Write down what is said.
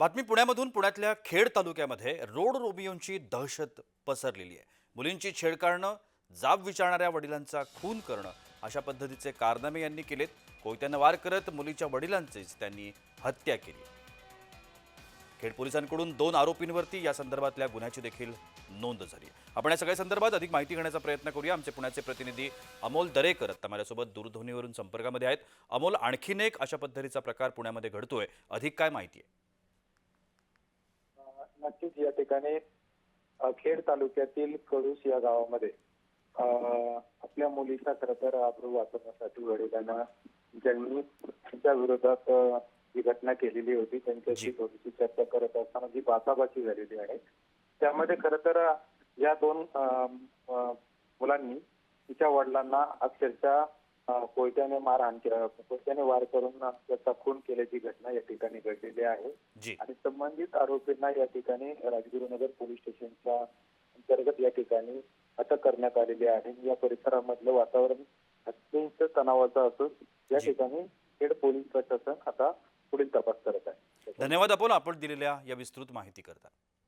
बातमी पुण्यामधून पुण्यातल्या खेड तालुक्यामध्ये रोड रोमियोंची दहशत पसरलेली आहे. मुलींची छेड काढणं जाब विचारणाऱ्या वडिलांचा खून करणं अशा पद्धतीचे कारनामे यांनी केलेत. कोयत्यानं वार करत मुलीच्या वडिलांचीच त्यांनी हत्या केली. खेड पोलिसांकडून दोन आरोपींवरती या संदर्भातल्या गुन्ह्याची देखील नोंद झाली आपण या सगळ्या संदर्भात अधिक माहिती घेण्याचा प्रयत्न करूया. आमचे पुण्याचे प्रतिनिधी अमोल दरेकर आता माझ्यासोबत दूरध्वनीवरून संपर्कामध्ये आहेत. अमोल आणखीन एक अशा पद्धतीचा प्रकार पुण्यामध्ये घडतोय. अधिक काय माहिती आहे? नक्कीच या ठिकाणी खेड तालुक्यातील कडूस या गावामध्ये आपल्या मुलीचा खरं तर आबरू वाचवण्यासाठी वडिलांना ज्यांनी त्यांच्या विरोधात जी घटना केलेली होती त्यांच्याशी. थोडीशी चर्चा करत असताना जी बाचाबाची झालेली आहे त्यामध्ये खरं तर या दोन मुलांनी तिच्या वडिलांना अक्षरशः कोयत्याने मारहाण कोयत्याने वार करून त्याचा खून केल्याची घटना या ठिकाणी घडलेली आहे. जी. आणि संबंधित आरोपींना या ठिकाणी राजगुरुनगर पोलीस स्टेशनच्या अंतर्गत या ठिकाणी अटक करण्यात आलेली आहे. या परिसरामधलं वातावरण अत्यंत तणावाचं असून या. ठिकाणी खेड पोलीस प्रशासन आता पुढील तपास करत आहे. धन्यवाद अपोल आपण दिलेल्या या विस्तृत माहिती करता